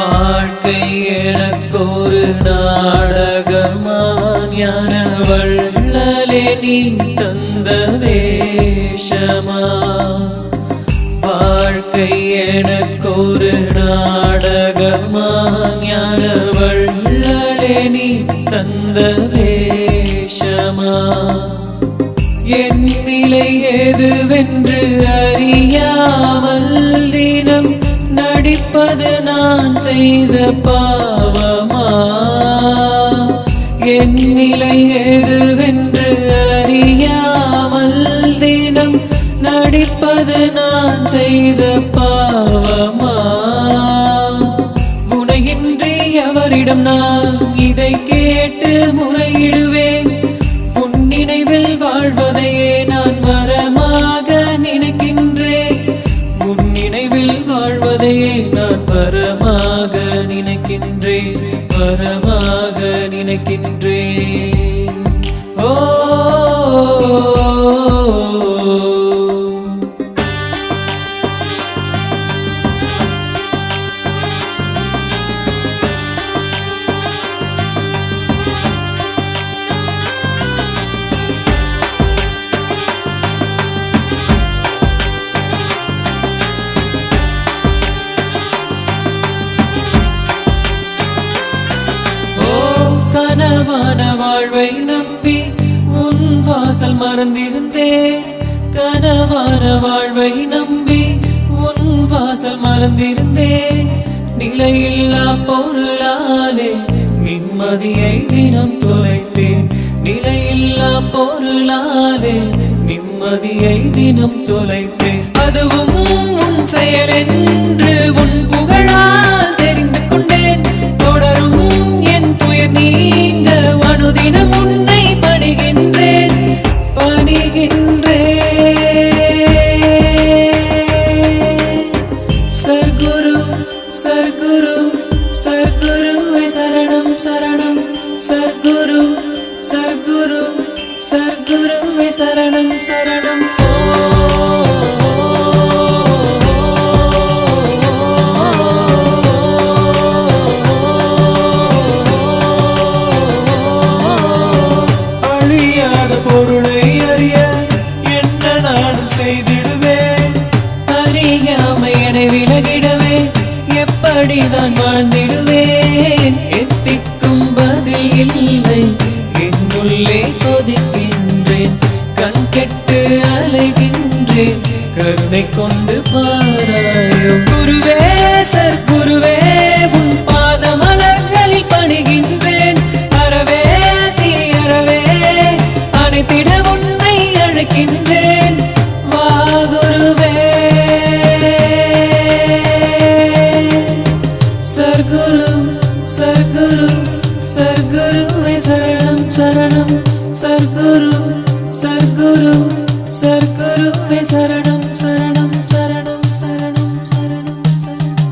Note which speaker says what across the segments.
Speaker 1: வாழ்க்கை எனக்கொரு ஞான வள்ளலே நீ தந்த வேஷமா? வாழ்க்கை எனக்கொரு நாடகமா ஞான வள்ளலே நீ தந்த வேஷமா? என் நிலை எதுவென்று அறியாமல் தினம் மன்னிப்பது நான் செய்த பாவமா? என் நிலை எதுவென்று அறியாமல் தினம் நடிப்பது நான் செய்த பாவமா? உனையின்றி அவரிடம் நான் இதை கேட்டு முறையிடுவேன். நினைக்கின்றேன் கனவான வாழ்வை நம்பி உன் வாசல் மறந்திருந்தே. கனவான வாழ்வை நம்பி உன் வாசல் மறந்திருந்தே. நிலையில்லா பொருளாலே நிம்மதியை தினம் தொலைத்தேன். நிலையில்லா பொருளாலே நிம்மதியை தினம் தொலைத்தேன். அதுவும் உன் செயல் என்று உன் சர்க்குரு சர்க்குருவை சரணம் சரணம்.
Speaker 2: அழியாத பொருளை அறிய என்ன நானும் செய்திடுவேன்?
Speaker 1: அறியாமை என விலகிடவே எப்படிதான் வாழ்ந்திடுவேன்? உள்ளே கொதிக்கின்றேன். கண் கெட்டு அலைகின்றேன். கருணை கொண்டு பாராயோ. குருவே சர் குருவே உன் பாத மலர்களில் பணிகின்றேன். அறவே தீயறவே அனைத்திட உன்னை அழைக்கின்றேன். சர்க்குருவே சரணம் சரணம் சரணம் சரணம் சரணம் சரணம்.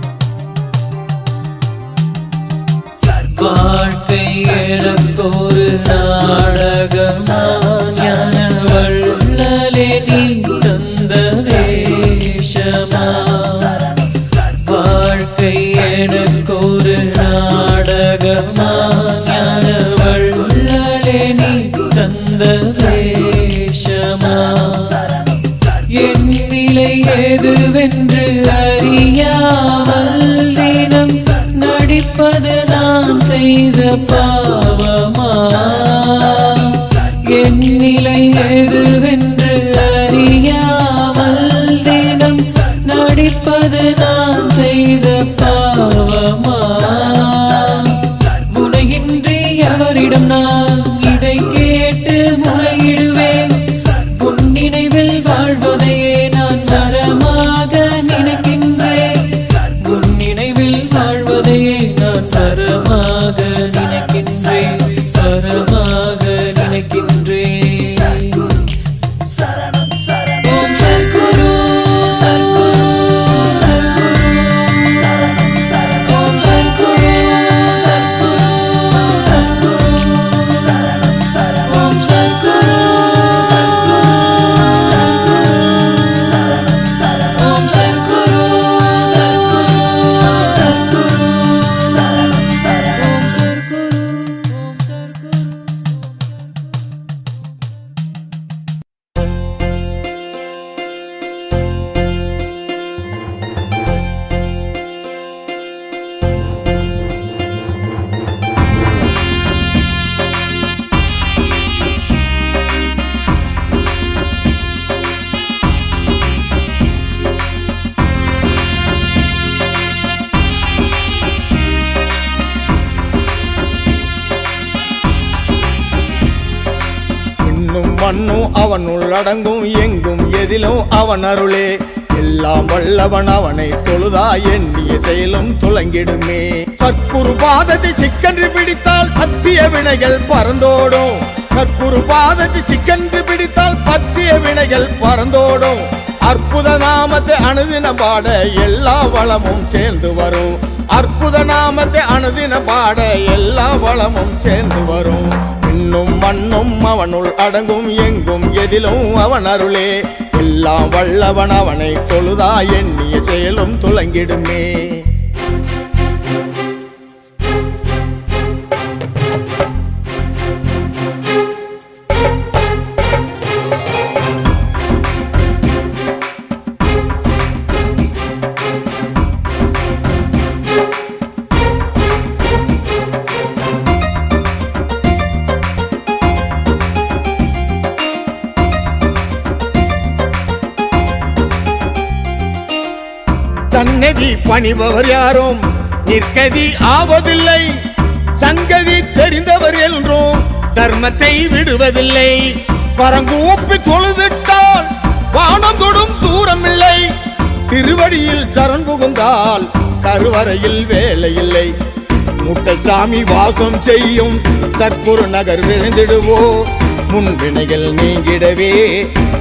Speaker 1: வாழ்க்கை எனக்கொரு நாடகமா? எதுவென்று அறியாமல் தினம் நடிப்பது நான் செய்த பாவமா? என் நிலை எதுவென்று அறியாமல் தினம் நடிப்பது நான் செய்த பாவமா
Speaker 3: அவன் உள்ளடங்கும் எங்கும் எதிலும் அவன் அருளே. எல்லாம் வல்லவன் அவனை தொழுதா எண்ணிய செயலும் துலங்கிடுமே. சற்குரு பாதத்தை சிக்கன்று பிடித்தால் பத்திய வினைகள் பறந்தோடும். கற்புரு பாதத்தை சிக்கன்று பிடித்தால் பத்திய வினைகள் பறந்தோடும். அற்புத நாமத்தை அணுதின பாட எல்லா வளமும் சேர்ந்து வரும். அற்புத நாமத்தை அணுதின பாட எல்லா வளமும் சேர்ந்து வரும். இன்னும் மண்ணும் அவனுள் அடங்கும் எங்கும் எதிலும் அவன் அருளே. எல்லாம் வல்லவன் அவனை தொழுதா எண்ணிய செயலும் துலங்கிடுமே தன்னதி பணிபவர் யாரும்? நிற்கதி ஆவதில்லை. சங்கதி தெரிந்தவர் என்றும் தர்மத்தை விடுவதில்லை. கரங்கூப்பி தொழுதிட்டால் வானம் தொடும் தூரமில்லை. திருவடியில் சரண் புகுந்தால் கருவறையில் வேலையில்லை. முட்டைச்சாமி வாசம் செய்யும் சற்புரு நகர் விழுந்திடுவோ முன்வினைகள் நீங்கிடவே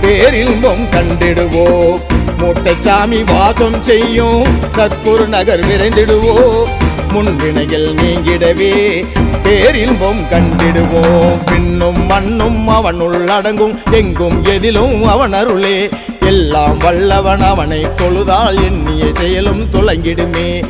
Speaker 3: பேரின்பம் கண்டிடுவோம் மூட்டைச்சாமி வாசம் செய்யும் சத்குரு நகர் விரைந்திடுவோ. முன்வினையில் நீங்கிடவே பேரின்பம் கண்டிடுவோம் பின்னும் மண்ணும் அவனுள் அடங்கும் எங்கும் எதிலும் அவன் அருளே. எல்லாம் வல்லவன் அவனை தொழுதால் எண்ணிய செயலும் துலங்கிடுமே.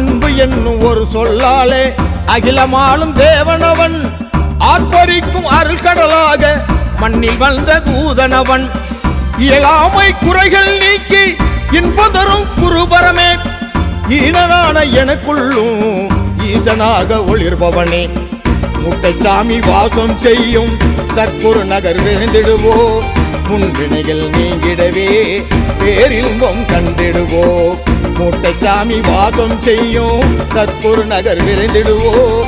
Speaker 3: அன்பு என்னும் ஒரு சொல்லாலே அகிலமாலும் தேவனவன். ஆர்ப்பரிக்கும் அருள்கடலாக மண்ணில் வந்த தூதனவன். இயலாமை குறைகள் நீக்கி இன்பதரும் குருபரமே. ஈனரான எனக்குள்ளும் ஈசனாக ஒளிர்பவனே. முட்டைச்சாமி வாசம் செய்யும் சற்புரு நகர் விழுந்திடுவோ முன்வினைகள் நீங்கிடவே. பேரின்பம் கண்டிடுவோ. மூட்டச்சாமி வாசம் செய்யும். சற்புரு நகர் விரைந்திடுவோ.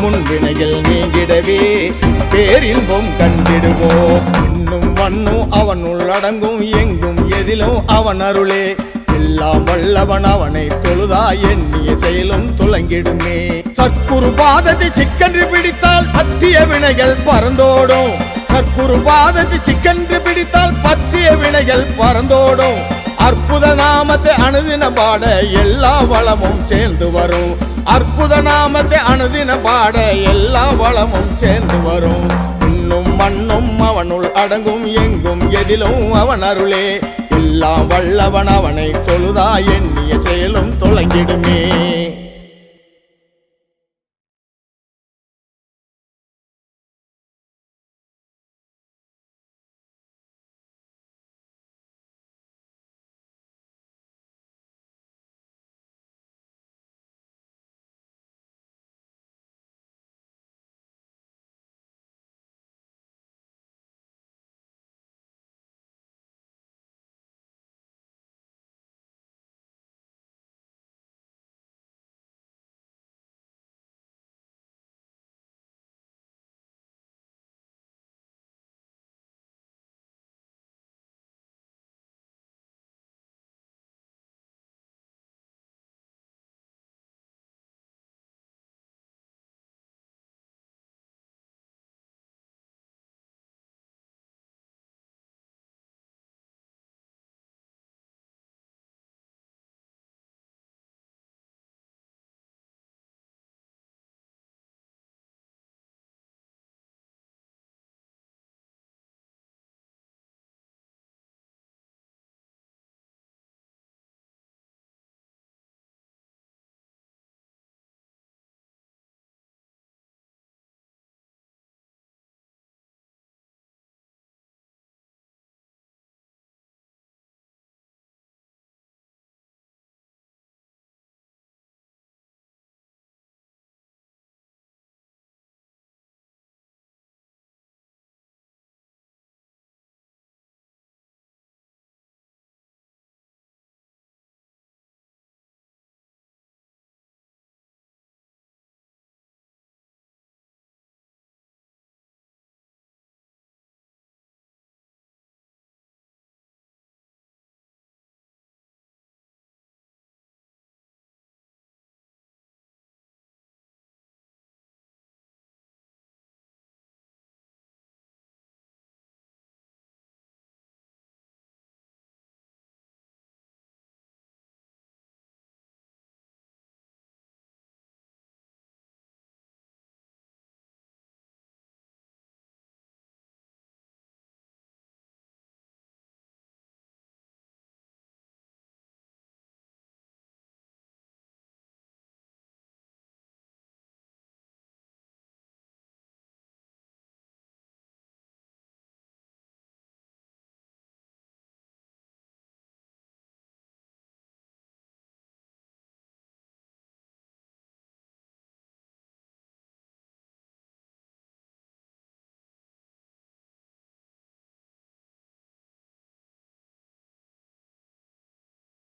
Speaker 3: முன்வினையில் நீங்கிடவே. பேரின்பம் கண்டிடுவோ. இன்னும் வண்ணும் அவன் உள்ளடங்கும். எங்கும் எதிலும் அவன் அருளே. எல்லாம் வல்லவன் அவனை தொழுதா எண்ணிய செயலும் துலங்கிடுமே. சற்குரு பாதத்தை சிக்கன்று பிடித்தால் பற்றிய வினைகள் பறந்தோடும். சற்குரு பாதத்து சிக்கன்று பிடித்தால் பற்றிய வினைகள் பறந்தோடும். அற்புத நாமத்தை அணுதின பாட எல்லா வளமும் சேர்ந்து வரும். அற்புத நாமத்தை அணுதின பாட எல்லா வளமும் சேர்ந்து வரும். இன்னும் மண்ணும் அவனுள் அடங்கும் எங்கும் எதிலும் அவன் அருளே. எல்லாம் வல்லவன் அவனை தொழுதா எண்ணிய செயலும் தொலைங்கிடுமே.